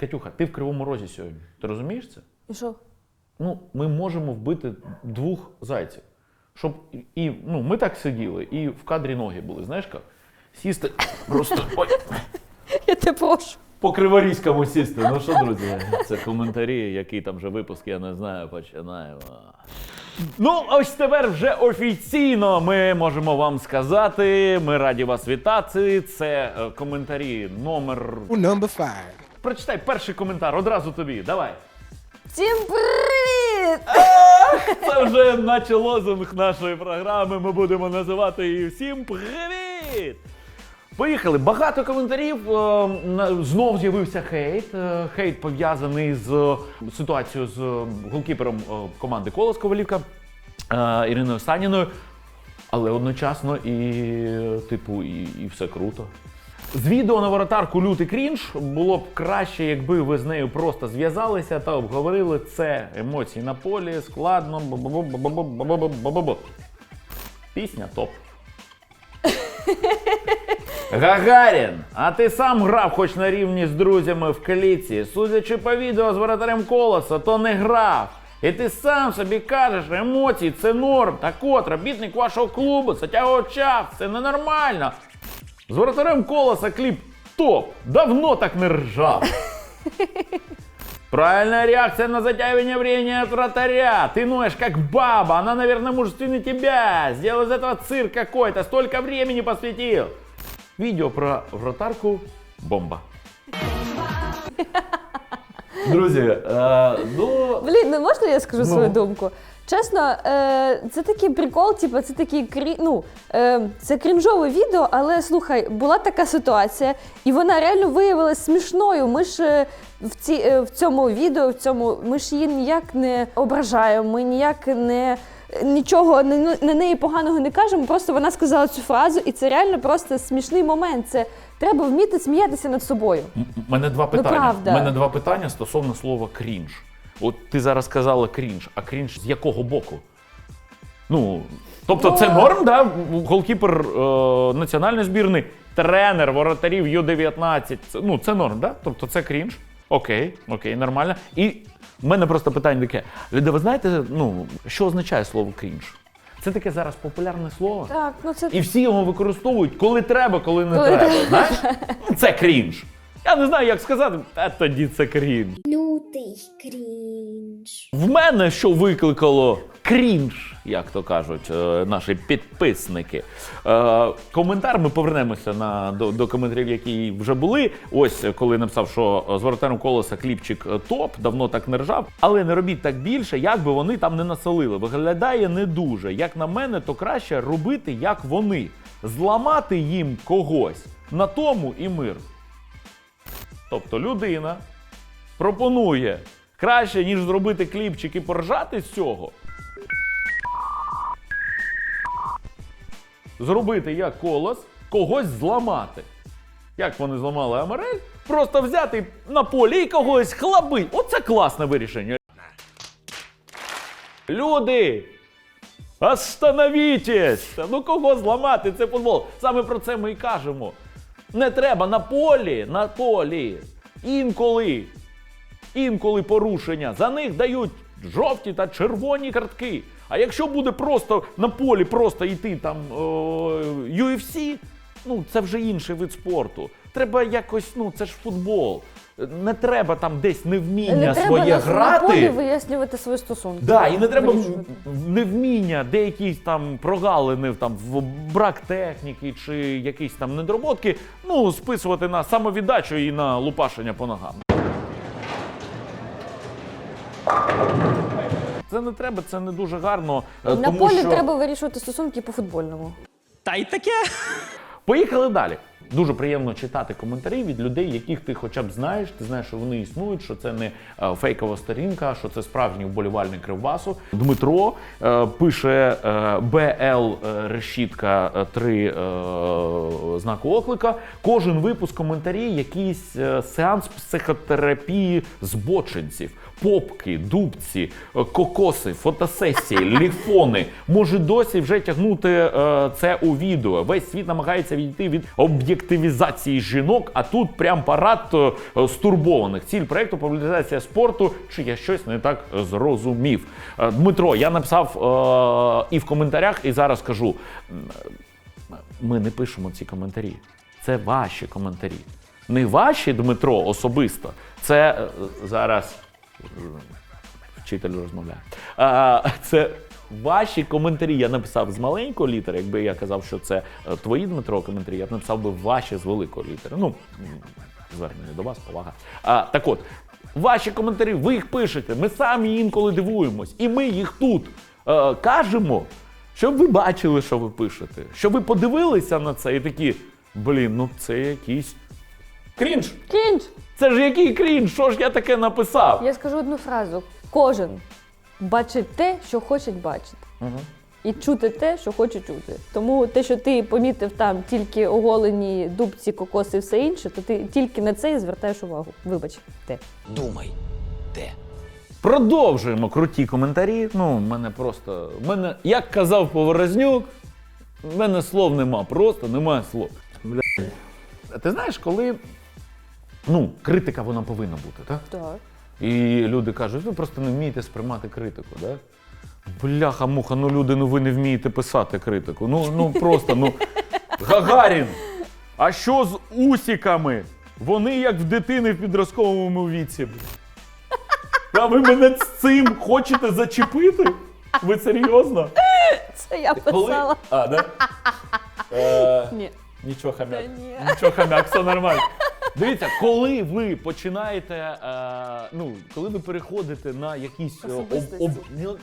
Катюха, ти в Кривому Розі сьогодні. Ти розумієш це? І що? Ну, ми можемо вбити двох зайців. Щоб і- ну, ми так сиділи, і в кадрі ноги були, знаєш як? Сісти просто ой, Я тебе прошу. по криворізькому сісти. Ну що, друзі, це коментарі, який там вже випуск, я не знаю, починаємо. Ну, ось тепер вже офіційно ми можемо вам сказати. Ми раді вас вітати. Це е, коментарі номер. Number five. Прочитай перший коментар одразу тобі. Давай. Всім привіт! Це вже наче лозунг нашої програми. Ми будемо називати її всім привіт! Поїхали. Багато коментарів. Е, Знов з'явився хейт. Е, Хейт пов'язаний з е, ситуацією з голкіпером команди Колос Ковалівка Іриною Саніною. Але одночасно і, типу, і, і все круто. З відео на воротарку лютий крінж було б краще, якби ви з нею просто зв'язалися та обговорили це емоції на полі, складно. Пісня топ. Гагарін! А ти сам грав хоч на рівні з друзями в кліці. Судячи по відео з воротарем колоса, то не грав. І ти сам собі кажеш, емоції це норм. Так от, робітник вашого клубу, це тягочав, це ненормально. З воротарем колоса кліп топ. Давно так не ржав. Правильная реакция на затягивание времени от вратаря. Ты ноешь как баба, она, наверное, мужественнее тебя. Сделал из этого цирк какой-то, столько времени посвятил. Відео про вратарку бомба. Друзі, е, ну Блін, ну можна я скажу Ну. свою думку? Чесно, е, це такий прикол, типу, це такий крі... ну, е, це крінжове відео, але слухай, була така ситуація, і вона реально виявилася смішною. Ми ж е, в, ці, е, в цьому відео, в цьому, ми ж її ніяк не ображаємо, ми ніяк не. Нічого на, на неї поганого не кажемо, просто вона сказала цю фразу, і це реально просто смішний момент. Це треба вміти сміятися над собою. У мене два питання. правда. У мене два питання стосовно слова крінж. От ти зараз сказала крінж, а крінж з якого боку? Ну, тобто, це норм, да? Голкіпер е, національної збірної, тренер воротарів Ю-19. Це, ну, це норм, да? Тобто це крінж. Окей, окей, нормально. І в мене просто питання таке: люди, ви знаєте, ну, що означає слово крінж? Це таке зараз популярне слово. Так, ну це І всі його використовують, коли треба, коли не Коли треба. треба. Знаєш? Ну, Це крінж. Я не знаю, як сказати, а тоді це крінж. Лютий крінж. В мене що викликало крінж, як то кажуть, е, наші підписники. Е, коментар, ми повернемося на, до, до коментарів, які вже були. Ось коли написав, що з воротарем колеса кліпчик е, топ, давно так не ржав. Але не робіть так більше, як би вони там не насолили. Виглядає не дуже. Як на мене, то краще робити, як вони. Зламати їм когось. На тому і мир. Тобто людина пропонує краще, ніж зробити кліпчик і поржати з цього. Зробити як колос, когось зламати. Як вони зламали Амарель? Просто взяти на полі і когось хлабить. Оце класне вирішення. Люди! Остановітесь! Ну кого зламати? Це футбол. Саме про це ми і кажемо. Не треба на полі, на полі. Інколи, інколи порушення. За них дають жовті та червоні картки. А якщо буде просто на полі просто йти там е, UFC, ну це вже інший вид спорту. Треба якось, ну це ж футбол. Не треба там десь невміння не своє на, грати. на полі вияснювати свої стосунки. Да, і не треба Вирішувати. невміння, деякі там прогалини там в брак техніки чи якісь там недороботки, ну списувати на самовіддачу і на лупашення по ногам. Це не треба, це не дуже гарно. е, На тому полі що... треба вирішувати стосунки по футбольному. Та й таке. Поїхали далі. Дуже приємно читати коментарі від людей, яких ти хоча б знаєш. Ти знаєш, що вони існують, що це не е, фейкова сторінка, що це справжній вболівальник Кривбасу. Дмитро е, пише е, БЛ е, решітка е, 3 е, знаку оклика. Кожен випуск коментарі, якийсь е, сеанс психотерапії збочинців. Попки, дубці, е, кокоси, фотосесії, ліфони. Може досі вже тягнути е, це у відео. Весь світ намагається відійти від об'єктивізації жінок, а тут прям парад е, е, стурбованих. Ціль проекту популяризація спорту. Чи я щось не так зрозумів? Е, Дмитро, я написав е, і в коментарях, і зараз кажу. Ми не пишемо ці коментарі. Це ваші коментарі. Не ваші, Дмитро, особисто. Це е, зараз вчитель розмовляє. А, це ваші коментарі. Я написав з маленької літери. Якби я казав, що це е, твої Дмитро коментарі, я б написав би ваші з великої літери. Ну, звернення до вас, повага. А, так от, ваші коментарі, ви їх пишете. Ми самі інколи дивуємось. І ми їх тут е, кажемо, щоб ви бачили, що ви пишете. Щоб ви подивилися на це і такі, блін, ну це якийсь крінж. Крінж! Це ж який крінж, що ж я таке написав? Я скажу одну фразу: кожен бачить те, що хоче бачити. І чути те, що хоче чути. Тому те, що ти помітив там тільки оголені дубці, кокоси і все інше, то ти тільки на це і звертаєш увагу. Вибач, те. Думай, де? Продовжуємо круті коментарі. Ну, в мене просто. в мене, як казав Поворознюк, в мене слов нема, просто немає слов. Бля. А Ти знаєш, коли. Ну, критика вона повинна бути, так? Так. І люди кажуть, ви просто не вмієте сприймати критику, да? Бляха, муха, ну люди, ну ви не вмієте писати критику. Ну, ну просто, ну. Гагарін! А що з усіками? Вони як в дитини в підростковому віці. А ви мене з цим хочете зачепити? Ви серйозно? Це я Коли- писала. А, да? Е, Ні. Нічого хам'як. Нічого хам'як, все нормально. Дивіться, коли ви починаєте, е, ну, коли ви переходите на якісь е, об, об, ну,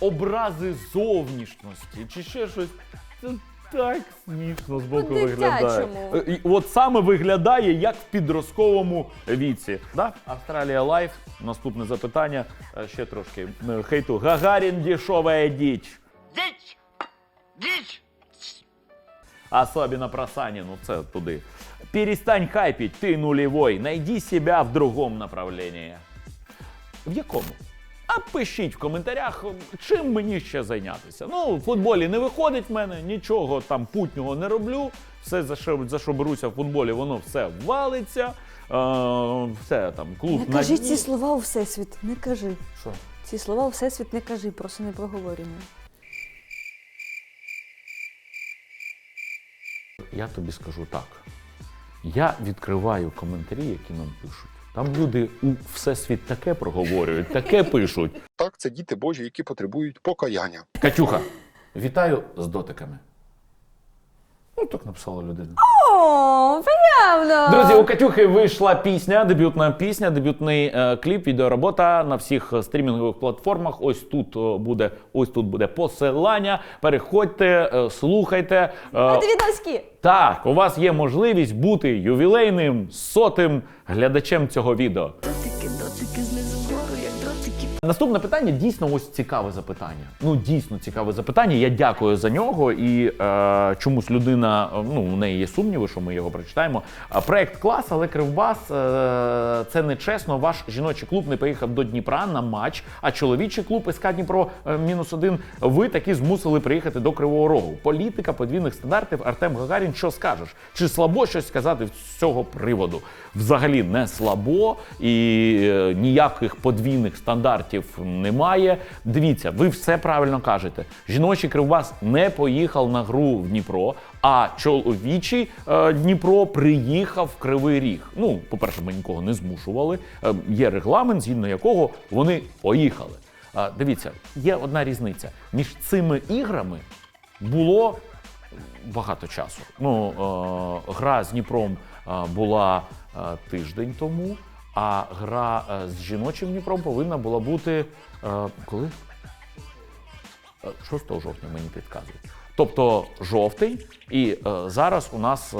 образи зовнішності чи ще щось, це так смішно з боку виглядає. По-дитячому. Е, І от саме виглядає як в підростковому віці. Да? Австралія Лайф. Наступне запитання. Е, Ще трошки е, хейту. Гагарін дешова діч. Діч! Діч! Особенно про Санину, це туди. Перестань хайпить, ти нулевой. Найди себя в другому направлении. В якому? А пишіть в коментарях, чим мені ще зайнятися. Ну, в футболі не виходить в мене, нічого там путнього не роблю. Все, за що, за що беруся в футболі, воно все валиться. Е, все там, клуб Не на кажи дні. ці слова у всесвіт. Не кажи. Що? Ці слова у всесвіт не кажи, просто не проговорюємо. Я тобі скажу так. Я відкриваю коментарі, які нам пишуть. Там люди у всесвіт таке проговорюють, таке пишуть. Так, це діти Божі, які потребують покаяння. Катюха, вітаю з дотиками. Ну, так написала людина. О, приємно! Друзі, у Катюхи вийшла пісня, дебютна пісня, дебютний е, кліп, відеоробота на всіх е, стрімінгових платформах. Ось тут е, буде, ось тут буде посилання. Переходьте, е, слухайте. Е, відоски! так, у вас є можливість бути ювілейним сотим глядачем цього відео. Наступне питання дійсно ось цікаве запитання. Ну дійсно цікаве запитання. Я дякую за нього. І е, чомусь людина, е, ну у неї є сумніви, що ми його прочитаємо. Проект клас, але Кривбас е, це не чесно. Ваш жіночий клуб не поїхав до Дніпра на матч, а чоловічий клуб СК Дніпро е, мінус один. Ви таки змусили приїхати до Кривого Рогу. Політика подвійних стандартів. Артем Гагарін, що скажеш? Чи слабо щось сказати з цього приводу? Взагалі не слабо і е, ніяких подвійних стандартів немає. Дивіться, ви все правильно кажете. Жіночий кривбас не поїхав на гру в Дніпро, а чоловічий е, Дніпро приїхав в Кривий Ріг. Ну, по-перше, ми нікого не змушували. Е, є регламент, згідно якого вони поїхали. Е, дивіться, є одна різниця між цими іграми було багато часу. Ну, е, гра з Дніпром е, була е, тиждень тому, а гра е, з жіночим Дніпром повинна була бути е, коли? Е, 6 жовтня мені підказують. Тобто жовтень, і е, зараз у нас е,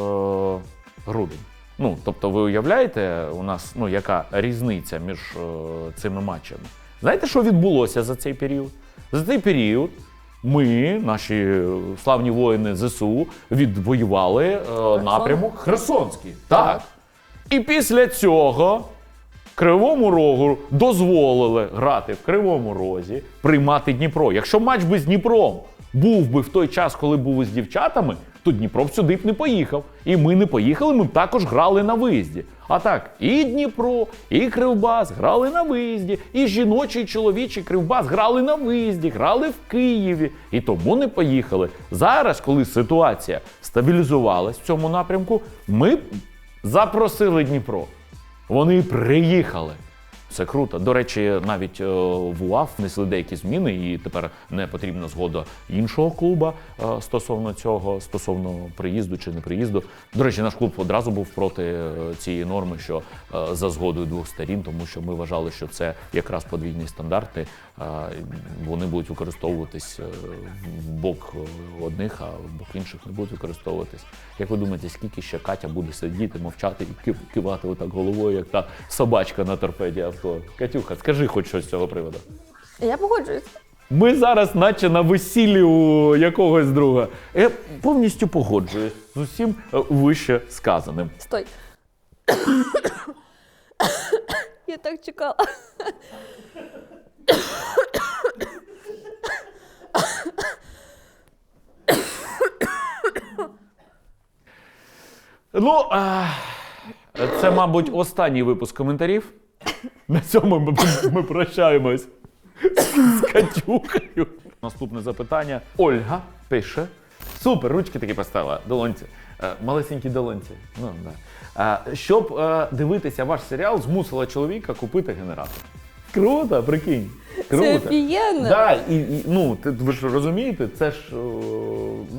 грудень. Ну, тобто, ви уявляєте, у нас ну, яка різниця між е, цими матчами? Знаєте, що відбулося за цей період? За цей період ми, наші е, славні воїни ЗСУ, відвоювали е, напрямок Херсонський. Так. І після цього Кривому Рогу дозволили грати в Кривому Розі, приймати Дніпро. Якщо матч би з Дніпром був би в той час, коли був із дівчатами, то Дніпро б сюди б не поїхав. І ми не поїхали, ми б також грали на виїзді. А так, і Дніпро, і Кривбас грали на виїзді, і жіночий і чоловічий Кривбас грали на виїзді, грали в Києві. І тому не поїхали. Зараз, коли ситуація стабілізувалась в цьому напрямку, ми запросили Дніпро. Вони приїхали. Це круто. До речі, навіть е, в УАФ внесли деякі зміни, і тепер не потрібна згода іншого клуба е, стосовно цього, стосовно приїзду чи не приїзду. До речі, наш клуб одразу був проти е, цієї норми, що за згодою двох сторін, тому що ми вважали, що це якраз подвійні стандарти. Вони будуть використовуватись е, в бок е, одних, а в бок інших не будуть використовуватись. Як ви думаєте, скільки ще Катя буде сидіти, мовчати і кивати отак головою, як та собачка на торпеді авто? Катюха, скажи хоч щось з цього приводу. Я погоджуюсь. Ми зараз, наче на весіллі у якогось друга. Я повністю погоджуюсь з усім е, вище сказаним. Стой. Я так чекала. Ну, це, мабуть, останній випуск коментарів. На цьому ми, ми прощаємось з Катюхою. Наступне запитання. Ольга пише. Супер, ручки такі поставила, долонці. Е, Малесенькі долонці. Ну, да. Е, Щоб е, дивитися ваш серіал, змусила чоловіка купити генератор. Круто, прикинь. Круто. Це офігенно. Да, і, і, ну, ти, ви ж розумієте, це ж о,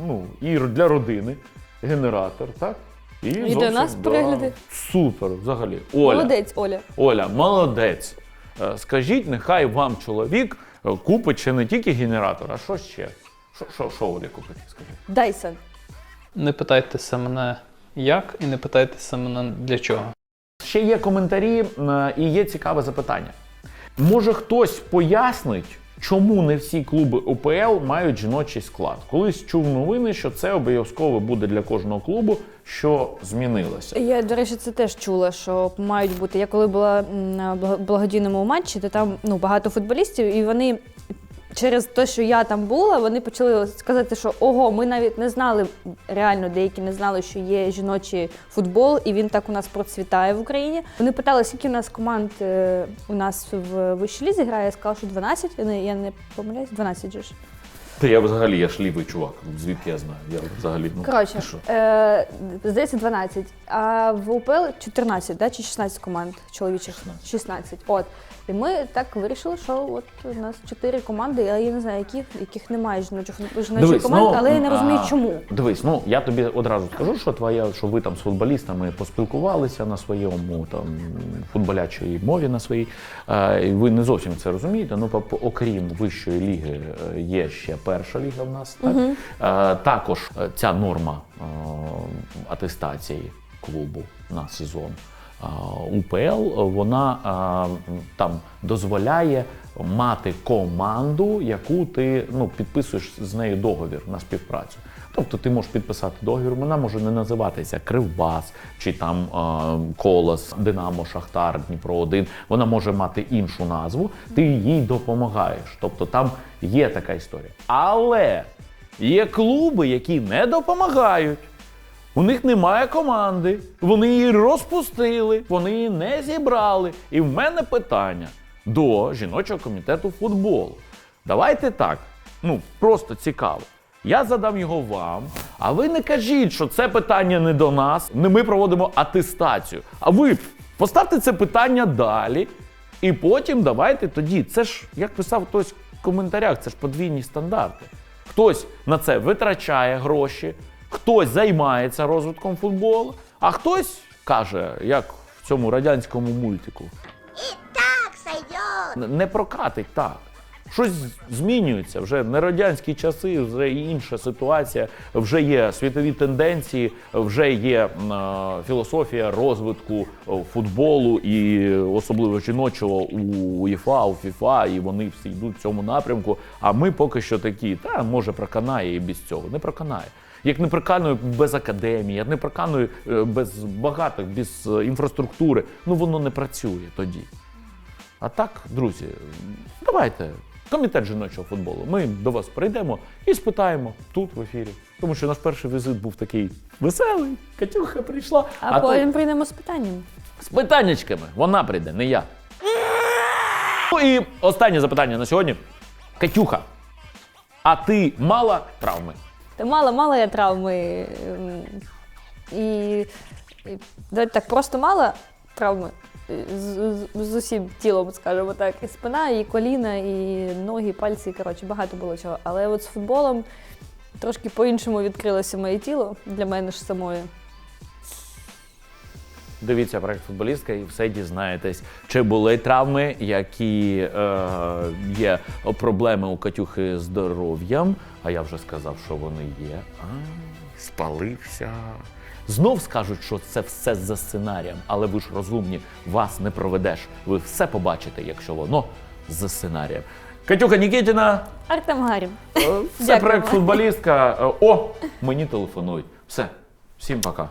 ну, і для родини генератор, так? І, для нас перегляди. Супер, взагалі. Оля, Молодець, Оля. Оля, молодець. Е, Скажіть, нехай вам чоловік е, купить ще не тільки генератор, а що ще? Що, що, що Оля купить? Скажіть. Дайсон. Не питайтеся мене як і не питайтеся мене для чого. Ще є коментарі е, і є цікаве запитання. Може хтось пояснить, чому не всі клуби УПЛ мають жіночий склад? Колись чув новини, що це обов'язково буде для кожного клубу, що змінилося. Я, до речі, це теж чула, що мають бути. Я коли була на благо- благодійному матчі, то там ну, багато футболістів, і вони через те, що я там була, вони почали сказати, що ого, ми навіть не знали, реально деякі не знали, що є жіночий футбол, і він так у нас процвітає в Україні. Вони питали, скільки у нас команд е, у нас в вищій лізі грає. Я сказала, що 12. Я не помиляюсь, 12 же ж. Та я взагалі я ж лівий чувак. Звідки я знаю? Я взагалі ну Коротше, ти що? е, здається, 12. А в УПЛ 14, да, чи 16 команд чоловічих? 16. От. І ми так вирішили, що от у нас 4 команди, але я не знаю, яких, яких немає жіночих жіночих команд, але я не розумію, а, чому. Дивись, ну я тобі одразу скажу, що твоя, що ви там з футболістами поспілкувалися на своєму там футболячій мові на своїй. Е, і ви не зовсім це розумієте. Ну, по- окрім вищої ліги, е, є ще перша ліга в нас. Так? Е, також е, ця норма е, атестації клубу на сезон. е, УПЛ вона е, там дозволяє мати команду, яку ти ну, підписуєш з нею договір на співпрацю. Тобто ти можеш підписати договір, вона може не називатися Кривбас чи там Колос, Динамо, Шахтар, Дніпро 1 Вона може мати іншу назву, ти їй допомагаєш. Тобто там є така історія. Але є клуби, які не допомагають. У них немає команди, вони її розпустили, вони її не зібрали. І в мене питання до жіночого комітету футболу. Давайте так, ну просто цікаво. Я задам його вам, а ви не кажіть, що це питання не до нас. Не ми проводимо атестацію. А ви поставте це питання далі, і потім давайте тоді. Це ж, як писав хтось в коментарях, це ж подвійні стандарти. Хтось на це витрачає гроші, хтось займається розвитком футболу, а хтось каже, як в цьому радянському мультику. І так сойдет. Не прокатить так. Щось змінюється вже не радянські часи, вже інша ситуація, вже є світові тенденції, вже є е, філософія розвитку е, футболу і особливо жіночого у УЄФА, у ФІФА, і вони всі йдуть в цьому напрямку. А ми поки що такі, та може проканає і без цього. Не проканає. Як не проканує без академії, як не проканує е, без багатих, без інфраструктури, ну воно не працює тоді. А так, друзі, давайте комітет жіночого футболу. Ми до вас прийдемо і спитаємо тут в ефірі. Тому що наш перший візит був такий веселий. Катюха прийшла. А, то- потім прийдемо з питанням. з питаннячками. Вона прийде, не я. Ну і останнє запитання на сьогодні. Катюха, а ти мала травми? Та мало, мало я травми. ем, І, і так, просто мало травми з, з, усім тілом, скажімо так. І спина, і коліна, і ноги, і пальці, і, коротше, багато було чого. Але от з футболом трошки по-іншому відкрилося моє тіло для мене ж самої. Дивіться проект футболістка і все дізнаєтесь, чи були травми, які е, є проблеми у Катюхи здоров'ям. А я вже сказав, що вони є. А, спалився. Знов скажуть, що це все за сценарієм, але ви ж розумні, вас не проведеш. Ви все побачите, якщо воно за сценарієм. Катюха Нікітіна, Артем Гарів. е, це Дякую. проект футболістка. Е, О, мені телефонують. Все, всім пока.